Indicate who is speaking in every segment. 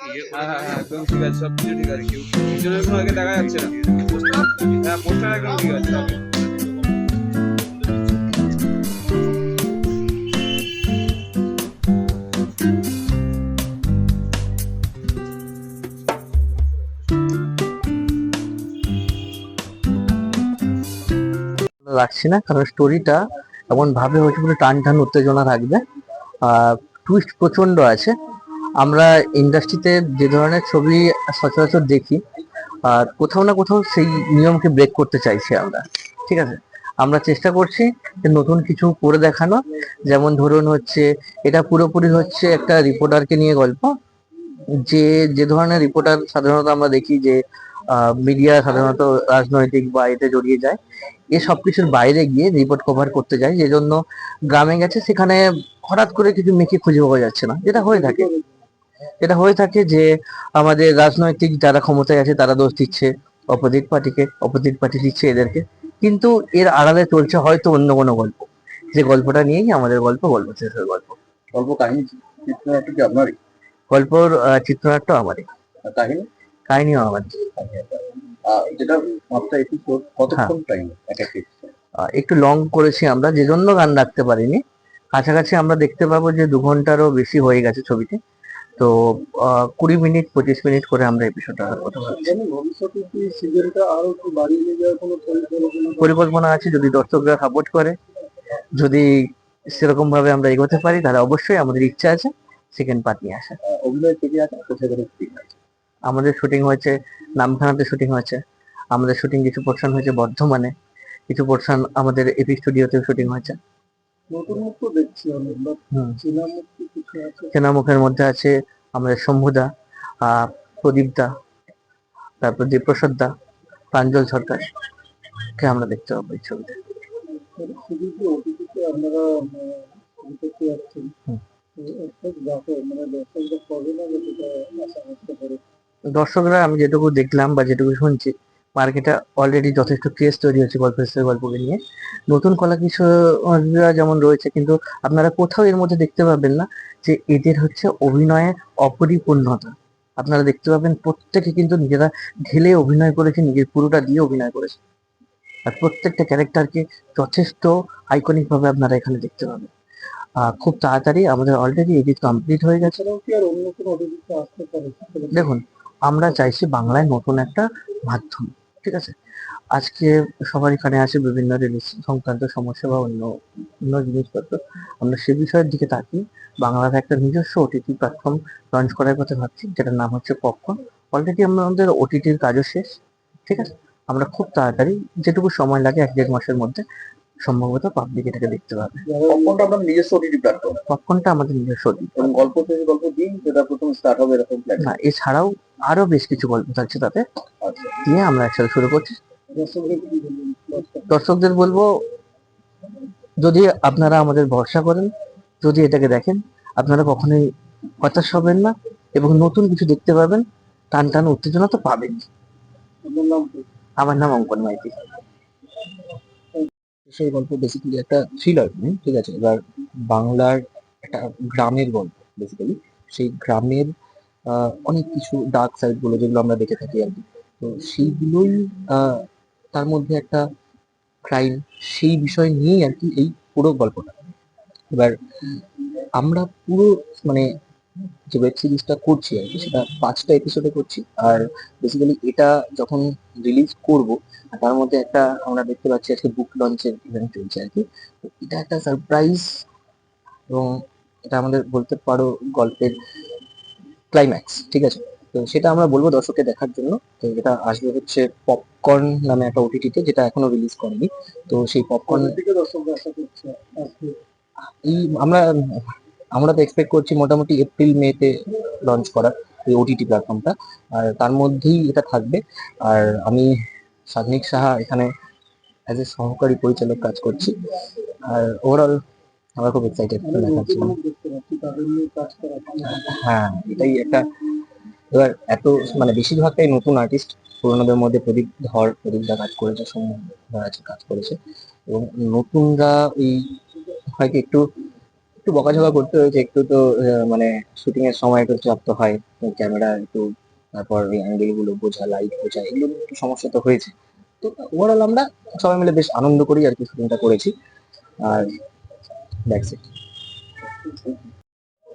Speaker 1: হ্যাঁ হ্যাঁ হ্যাঁ একদম ঠিক আছে সব কিছু ঠিক আছে। পিছনের কোনো আগে দেখা যাচ্ছে না। হ্যাঁ পোস্টার একদম ঠিক আছে
Speaker 2: রাখছি না কারণ স্টোরিটা এমন ভাবে হচ্ছে পুরো টান টান উত্তেজনা থাকবে। আর টুইস্ট প্রচণ্ড আছে। আমরা ইন্ডাস্ট্রিতে যে ধরনের ছবি সচরাচর দেখি, আর কোথাও না কোথাও সেই নিয়মকে ব্রেক করতে চাইছি আমরা, ঠিক আছে? আমরা চেষ্টা করছি যে নতুন কিছু করে দেখানো, যেমন ধরুন হচ্ছে, এটা পুরোপুরি হচ্ছে একটা রিপোর্টারকে নিয়ে গল্প, যে যে ধরনের রিপোর্টার সাধারণত আমরা দেখি যে মিডিয়া সাধারণত রাজনৈতিক বা এতে জড়িয়ে যায়, এ সব কিছুর বাইরে গিয়ে রিপোর্ট কভার করতে যায় যে জন্য গ্রামে গেছে, সেখানে হঠাৎ করে কিছু মেয়েকে খুঁজে পাওয়া যাচ্ছে না, যেটা হয়ে থাকে। যেটা হয়ে থাকে যে আমাদের রাজনৈতিক যারা ক্ষমতায় আছে তারা দোষ দিচ্ছে। অপোজিট পার্টিকে অপোজিট পার্টি দিচ্ছে এদেরকে। কিন্তু এর আড়ালে চলছে হয়তো অন্য কোনো গল্প। যে গল্পটা নিয়েই আমাদের গল্প গল্প শেষের গল্প।
Speaker 3: গল্প কাহিনী চিত্রনাট্য কি আপনারই
Speaker 2: গল্পর চিত্রনাট্য আমারই।
Speaker 3: কাহিনী?
Speaker 2: কাহিনীও আমারই।
Speaker 3: আহ, যেটা মাত্রা এপিসোড কতক্ষণ
Speaker 2: হ্যাঁ।
Speaker 3: টাইম এক এক
Speaker 2: আহ, একটু লং করেছি আমরা যে জন্য গান রাখতে পারিনি। কাছাকাছি আমরা দেখতে পাবো যে দু ঘন্টারও বেশি হয়ে গেছে ছবিতে। তো কুড়ি মিনিট পঁচিশ মিনিট করে আমরা এপিসোডটা কথা
Speaker 3: কোনো পরিকল্পনা
Speaker 2: আছে? যদি দর্শকরা সাপোর্ট করে। যদি সেরকম ভাবে আমরা এগোতে পারি তাহলে অবশ্যই আমাদের ইচ্ছা আছে সেকেন্ড পার্ট নিয়ে আসা
Speaker 3: অভিনয় থেকে
Speaker 2: আমাদের শুটিং হয়েছে নামখানাতে শুটিং হয়েছে। আমাদের শুটিং কিছু পোর্শন হয়েছে বর্ধমানে। কিছু পোর্শন আমাদের এপি স্টুডিওতেও শুটিং হয়েছে।
Speaker 3: নতুন মুখ দেখছি অনেক চেনা মুখ কিছু আছে?
Speaker 2: চেনামুখের মধ্যে আছে আমাদের শম্ভুদা আহ প্রদীপদা তারপর দেবপ্রসাদ দা প্রাঞ্জল সরকার কে আমরা দেখতে পাবো এই ছবিতে?
Speaker 3: মানে আপনারা দর্শকরা
Speaker 2: আমি যেটুকু দেখলাম বা যেটুকু শুনছি মার্কেটে অলরেডি যথেষ্ট ক্রেজ তৈরি হচ্ছে গল্প হিসেবে গল্পকে নিয়ে। নতুন কলা কিশোররা যেমন রয়েছে, কিন্তু আপনারা কোথাও এর মধ্যে দেখতে পাবেন না যে এদের হচ্ছে অভিনয়ের অপরিপূর্ণতা। আপনারা দেখতে পাবেন প্রত্যেকে কিন্তু নিজেরা ঢেলে অভিনয় করেছে, নিজের পুরোটা দিয়ে অভিনয় করেছে। আর প্রত্যেকটা ক্যারেক্টারকে যথেষ্ট আইকনিক ভাবে আপনারা এখানে দেখতে পাবেন। খুব তাড়াতাড়ি আমাদের অলরেডি এডিট কমপ্লিট হয়ে গেছে। দেখুন, আমরা চাইছি বাংলায় নতুন একটা মাধ্যম। ঠিক আছে? আজকে সবার এখানে আছে বিভিন্ন রিলিজ সংক্রান্ত সমস্যা বা অন্য অন্য জিনিসপত্র। আমরা সে বিষয়ের দিকে তাকিয়ে বাংলাতে একটা নিজস্ব ওটিটি প্ল্যাটফর্ম লঞ্চ করার কথা ভাবছি, যেটার নাম হচ্ছে পপকর্ন অলরেডি আমাদের ওটিটির কাজও শেষ, ঠিক আছে? আমরা খুব তাড়াতাড়ি, যেটুকু সময় লাগে এক দেড় মাসের মধ্যে সম্ভবত পাবলিক এটাকে দেখতে পাবে।
Speaker 3: পপকর্নটা আপনার নিজস্ব ওটিটি প্ল্যাটফর্ম
Speaker 2: পপকর্নটা আমাদের নিজস্ব OTT
Speaker 3: এবং গল্প থেকে গল্প দিন যেটা প্রথম স্টার্ট হবে এরকম প্ল্যান
Speaker 2: না এছাড়াও আরও বেশ কিছু গল্প থাকছে তাতে।
Speaker 3: আচ্ছা।
Speaker 2: দিয়ে আমরা একসাথে শুরু করছি।
Speaker 3: দর্শকদের
Speaker 2: বলব? যদি আপনারা আমাদের ভরসা করেন যদি এটাকে দেখেন আপনারা কখনোই হতাশ হবেন না এবং নতুন কিছু দেখতে পাবেন টান টান উত্তেজনা তো পাবেন? আমার নাম অঙ্কন মাইতি।
Speaker 4: সেই গল্প বেসিক্যালি একটা থ্রিলার ঠিক আছে? এবার বাংলার একটা গ্রামের গল্প বেসিক্যালি সেই গ্রামের অনেক কিছু ডার্ক সাইডগুলো যেগুলো আমরা দেখে থাকি আর কি। তো সেইগুলোই তার মধ্যে একটা ক্রাইম সেই বিষয় নিয়েই আর কি এই পুরো গল্পটা। এবার আমরা পুরো মানে যে ওয়েব সিরিজটা করছি আর কি সেটা পাঁচটা এপিসোডে করছি। আর বেসিক্যালি এটা যখন রিলিজ করব তার মধ্যে একটা আমরা দেখতে পাচ্ছি আজকে বুক লঞ্চের ইভেন্ট চলছে আর কি এটা একটা সারপ্রাইজ এবং এটা আমাদের বলতে পারো গল্পের ক্লাইম্যাক্স ঠিক আছে? তো সেটা আমরা বলব দর্শককে দেখার জন্য। তো এটা আসবে হচ্ছে পপকর্ন নামে একটা ওটিটিতে যেটা এখনও রিলিজ করেনি। তো সেই পপকর্ন আমরা আমরা তো এক্সপেক্ট করছি মোটামুটি এপ্রিল মেতে লঞ্চ করার এই ওটিটি প্ল্যাটফর্মটা আর তার মধ্যেই এটা থাকবে। আর আমি সাধনিক সাহা এখানে অ্যাজ এ সহকারী পরিচালক কাজ করছি। আর ওভারঅল আমরা খুব এক্সাইটেড দেখার হ্যাঁ এটাই একটা এবার এত মানে বেশিরভাগটাই নতুন আর্টিস্ট পুরোনোদের মধ্যে প্রদীপ ধর প্রদীপ দা কাজ করেছে সৌম্য কাজ করেছে। এবং নতুনরা ওই হয়তো একটু একটু বকাঝকা করতে হয়েছে, একটু তো মানে শুটিং এর সময় একটু চাপ তো হয় ক্যামেরা একটু, তারপর অ্যাঙ্গেলগুলো বোঝা লাইট বোঝা, এগুলো একটু সমস্যা তো হয়েছে। তো ওভারঅল আমরা সবাই মিলে বেশ আনন্দ করি আর কি শুটিংটা করেছি। আর দ্যাটস ইট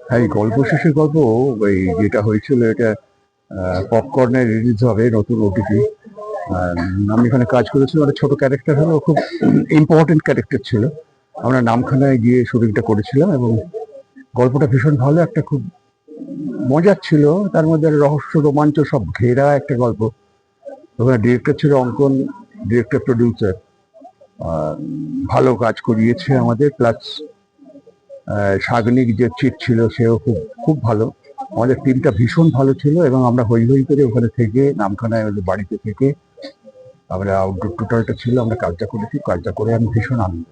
Speaker 5: হ্যাঁ এই গল্প শেষের গল্প ওই যেটা হয়েছিল, এটা পপকর্নে রিলিজ হবে, নতুন ওটিটি আমি এখানে কাজ করেছিলাম, একটা ছোট ক্যারেক্টার হলো, খুব ইম্পর্টেন্ট ক্যারেক্টার ছিল। আমরা নামখানায় গিয়ে শুটিংটা করেছিলাম এবং গল্পটা ভীষণ ভালো, একটা খুব মজার ছিল। তার মধ্যে রহস্য, রোমাঞ্চ, সব ঘেরা একটা গল্প। ওখানে ডিরেক্টর ছিল অঙ্কন ডিরেক্টর প্রডিউসার ভালো কাজ করিয়েছে আমাদের প্লাস সাগনিক যে চিট ছিল, সেও খুব খুব ভালো। আমাদের টিমটা ভীষণ ভালো ছিল এবং আমরা হই হই করে ওখানে থেকে নামখানায় ওদের বাড়িতে থেকে আমরা আউটডোর টোটালটা ছিল, আমরা কাজটা করেছি। কাজটা করে আমি ভীষণ আনন্দ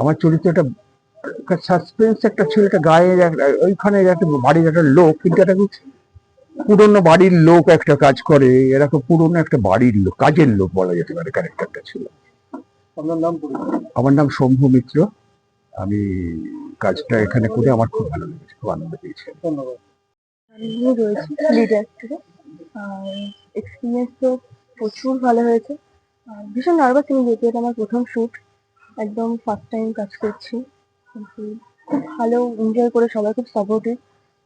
Speaker 5: আমার চরিত্রটা সাসপেন্স একটা ছিল একটা গায়ের ওইখানে একটা বাড়ির একটা লোক কিন্তু একটা পুরনো বাড়ির লোক একটা কাজ করে। এরকম পুরনো একটা বাড়ির লোক কাজের লোক বলা যেতে পারে ক্যারেক্টারটা ছিল।
Speaker 3: আপনার নাম
Speaker 5: আমার নাম শম্ভু মিত্র। আমি কাজটা এখানে করে আমার খুব ভালো লেগেছে খুব আনন্দ পেয়েছি।
Speaker 3: ধন্যবাদ।
Speaker 6: আমি রয়েছি লিড এক্সপিরিয়েন্স তো প্রচুর ভালো হয়েছে। ভীষণ নার্ভাস আমি যেহেতু এটা আমার প্রথম শ্যুট একদম ফার্স্ট টাইম কাজ করছি। কিন্তু খুব ভালো এনজয় করে সবাই খুব সাপোর্টিভ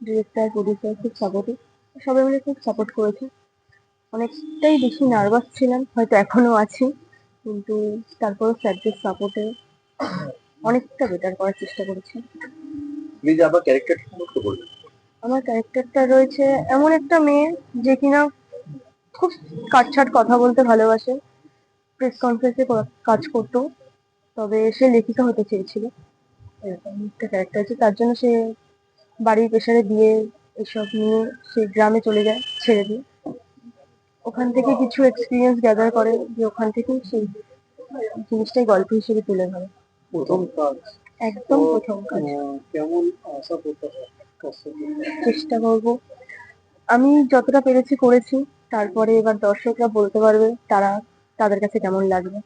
Speaker 6: ডিরেক্টর প্রডিউসার খুব সাপোর্টিভ সবাই মিলে খুব সাপোর্ট করেছে। অনেকটাই বেশি নার্ভাস ছিলাম হয়তো এখনও আছি কিন্তু তারপরও স্যারদের সাপোর্টে অনেকটা বেটার করার চেষ্টা করেছি।
Speaker 3: প্লিজ আবার ক্যারেক্টার সম্পর্কে বলবেন
Speaker 6: আমার ক্যারেক্টারটা রয়েছে এমন একটা মেয়ে যে কিনা খুব কাটছাট কথা বলতে ভালোবাসে প্রেস কনফারেন্সে কাজ করতো। তবে সে লেখিকা হতে চেয়েছিল। এরকম একটা ক্যারেক্টার আছে। তার জন্য সে বাড়ির প্রেশারে দিয়ে এসব নিয়ে সে গ্রামে চলে যায় ছেড়ে দিয়ে। ওখান থেকে কিছু এক্সপিরিয়েন্স গ্যাদার করে যে ওখান থেকে সেই জিনিসটাই গল্প হিসেবে তুলে ধরে।
Speaker 3: প্রথম কাজ।
Speaker 6: একদম প্রথম কাজ।
Speaker 3: কেমন আশা করতে?
Speaker 6: চেষ্টা করব। আমি যতটা পেরেছি করেছি। তারপরে এবার দর্শকরা বলতে পারবে তারা তাদের কাছে কেমন লাগবে?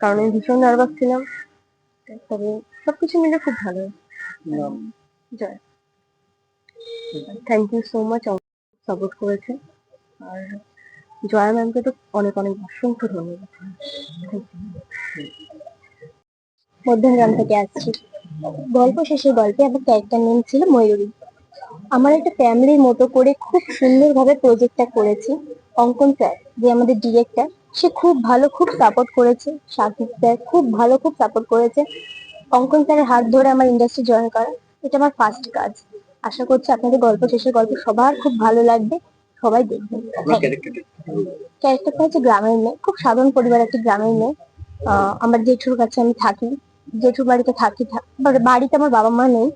Speaker 6: কারণ আমি ভীষণ নার্ভাস ছিলাম। তবে সবকিছু মিলে খুব ভালো। Joy. Thank you so much support করেছে আর জয়া ম্যামকে তো অনেক অনেক অসংখ্য ধন্যবাদ।
Speaker 7: মধ্যমগ্রাম থেকে আসছি। গল্প শেষে গল্পে আমার ক্যারেক্টার নেম ছিল ময়ূরী। আমার একটা ফ্যামিলির মতো করে খুব সুন্দরভাবে প্রজেক্টটা করেছি। অঙ্কন স্যার যে আমাদের ডিরেক্টর সে খুব ভালো খুব সাপোর্ট করেছে। সাকিব স্যার খুব ভালো খুব সাপোর্ট করেছে। অঙ্কন স্যারের হাত ধরে আমার ইন্ডাস্ট্রি জয়েন করা এটা আমার ফার্স্ট কাজ। আশা করছি আপনাদের গল্প শেষের গল্প সবার খুব ভালো লাগবে। সবাই দেখবেন।
Speaker 3: ক্যারেক্টারটা
Speaker 7: হচ্ছে গ্রামের মেয়ে খুব সাধারণ পরিবার একটি গ্রামের মেয়ে। আহ, আমার জেঠুর কাছে আমি থাকি। জেঠুর বাড়িতে থাকি বাড়িতে আমার বাবা মা নেই।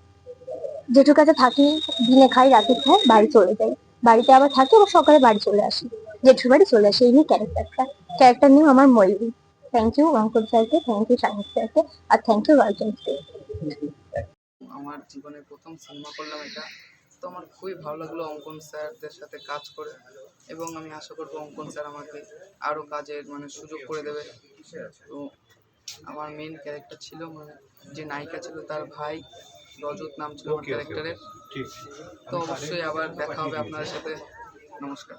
Speaker 7: জেঠুর কাছে থাকি দিনে খাই রাতে খাই বাড়ি চলে যাই। বাড়িতে আবার থাকি আবার সকালে বাড়ি চলে আসি। জেঠুর বাড়ি চলে আসে এই নিয়ে ক্যারেক্টারটা ক্যারেক্টার নিয়ে আমার ময়ূরী। থ্যাংক ইউ অঙ্কুর স্যারকে থ্যাংক ইউ সাইন্স স্যারকে আর থ্যাংক ইউ গার্জেন্সকে
Speaker 8: আমার জীবনে প্রথম সিনেমা করলাম এটা। তো আমার খুবই ভালো লাগল অঙ্কন স্যারদের সাথে কাজ করে। এবং আমি আশা করব অঙ্কন স্যার আমাকে আরও কাজের মানে সুযোগ করে দেবে। তো আমার মেন ক্যারেক্টার ছিল মানে যে নায়িকা ছিল তার ভাই রজত নাম ছিল আমার ক্যারেক্টারের তো অবশ্যই আবার দেখা হবে আপনাদের সাথে। নমস্কার